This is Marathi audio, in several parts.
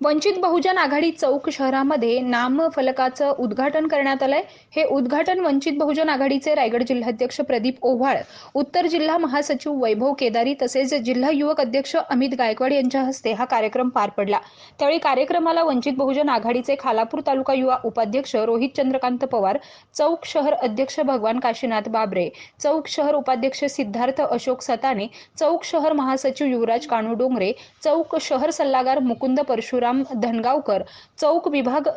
वंचित बहुजन आघाडी चौक शहरामध्ये नामफलकाचं उद्घाटन करण्यात आलंय. हे उद्घाटन वंचित बहुजन आघाडीचे रायगड जिल्हाध्यक्ष प्रदीप ओव्हाळ उत्तर जिल्हा महासचिव वैभव केदारी तसेच जिल्हा युवक अध्यक्ष अमित गायकवाड यांच्या हस्ते हा कार्यक्रम पार पडला. त्यावेळी कार्यक्रमाला वंचित बहुजन आघाडीचे खालापूर तालुका युवा उपाध्यक्ष रोहित चंद्रकांत पवार चौक शहर अध्यक्ष भगवान काशीनाथ बाबरे चौक शहर उपाध्यक्ष सिद्धार्थ अशोक सताने चौक शहर महासचिव युवराज कानू डोंगरे चौक शहर सल्लागार मुकुंद परशुराम तुकाराम धनगावकर चौक विभाग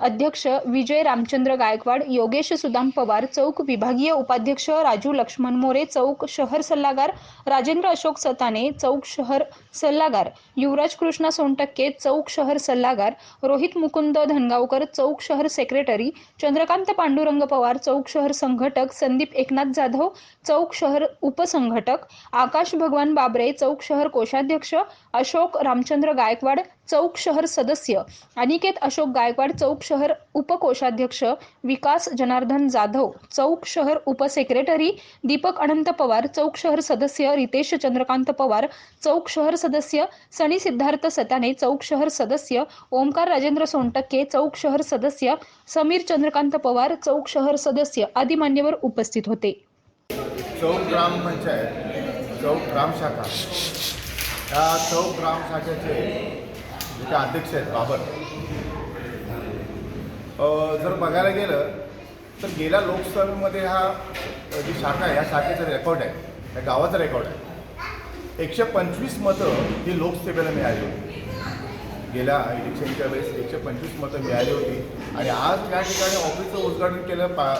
अध्यक्ष विजय रामचंद्र गायकवाड योगेश सुदाम पवार चौक विभागीय उपाध्यक्ष राजू लक्ष्मण मोरे चौक शहर सल्लागार राजेंद्र अशोक सताने चौक शहर सल्लागार युवराज कृष्णा सोनटक्के चौक शहर सल्लागार रोहित मुकुंद धनगावकर चौक शहर सेक्रेटरी चंद्रकांत पांडुरंग पवार चौक शहर संघटक संदीप एकनाथ जाधव चौक शहर उपसंघटक आकाश भगवान बाबरे चौक शहर कोषाध्यक्ष अशोक रामचंद्र गायकवाड चौक शहर सदस्य अनिकेत अशोक गायकवाड चौक शहर उपकोषाध्यक्ष विकास जनार्दन जाधव चौक शहर उपसेक्रेटरी दीपक अनंत पवार चौक शहर सदस्य रितेश चंद्रकांत पवार चौक शहर सदस्य सनी सिद्धार्थ सताने चौक शहर सदस्य ओमकार राजेंद्र सोनटक्के चौक शहर सदस्य समीर चंद्रकांत पवार चौक शहर सदस्य आदी मान्यवर उपस्थित होते. चौक ग्रामपंचायत चौक ग्रामशाखा या चौक ग्रामशाखेचे जे अध्यक्ष आहेत बाबर. जर बघायला गेलं तर गेल्या लोकसभेमध्ये हा जी शाखा आहे ह्या शाखेचं रेकॉर्ड आहे या गावाचा रेकॉर्ड आहे. एकशे पंचवीस मतं ही लोकसभेला मिळाली होती. गेल्या इलेक्शनच्या वेळेस एकशे पंचवीस मतं मिळाली होती. आणि आज त्या ठिकाणी ऑफिसचं उद्घाटन केलं पा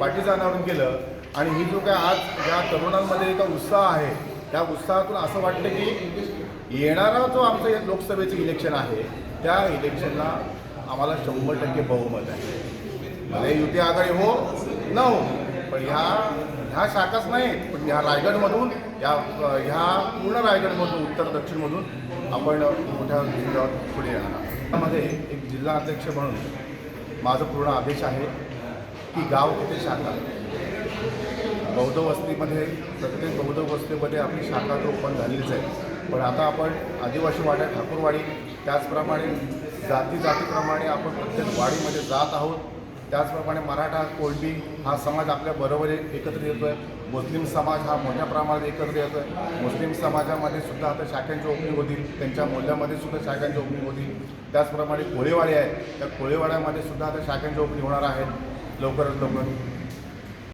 पाठीचं केलं. आणि ही जो काय आज या तरुणांमध्ये एक उत्साह आहे त्या उत्साहातून असं वाटतं की येणारा जो आमचं लोकसभेचं इलेक्शन आहे त्या इलेक्शनला आम्हाला शंभर टक्के बहुमत आहे. भले युती आघाडी हो न हो पण ह्या ह्या शाखाच नाही पण ह्या रायगडमधून या ह्या पूर्ण रायगडमधून उत्तर दक्षिणमधून आपण मोठ्या जिल्ह्यावर पुढे येणार त्यामध्ये एक जिल्हा अध्यक्ष म्हणून माझं पूर्ण आदेश आहे की गाव तिथे शाखा? बौद्ध वस्तीमध्ये प्रत्येक बौद्ध वस्तीमध्ये आपली शाखा तर ओपन झालीच आहे. पण आता आपण आदिवासी वाड्या ठाकूरवाडी त्याचप्रमाणे जाती जातीप्रमाणे आपण प्रत्येक वाडीमध्ये जात आहोत. त्याचप्रमाणे मराठा कोळबी हा समाज आपल्या बरोबर एकत्र येतो आहे मुस्लिम समाज हा मोठ्या प्रमाणात एकत्र येतो आहे मुस्लिम समाजामध्ये सुद्धा आता शाखांची ओपनिंग होतील. त्यांच्या मूल्यामध्ये सुद्धा शाखांची ओपनिंग होतील. त्याचप्रमाणे कोळीवाडी आहे. त्या कोळीवाड्यामध्ये सुद्धा आता शाखांची ओपनिंग होणार आहेत. लवकरात लवकर.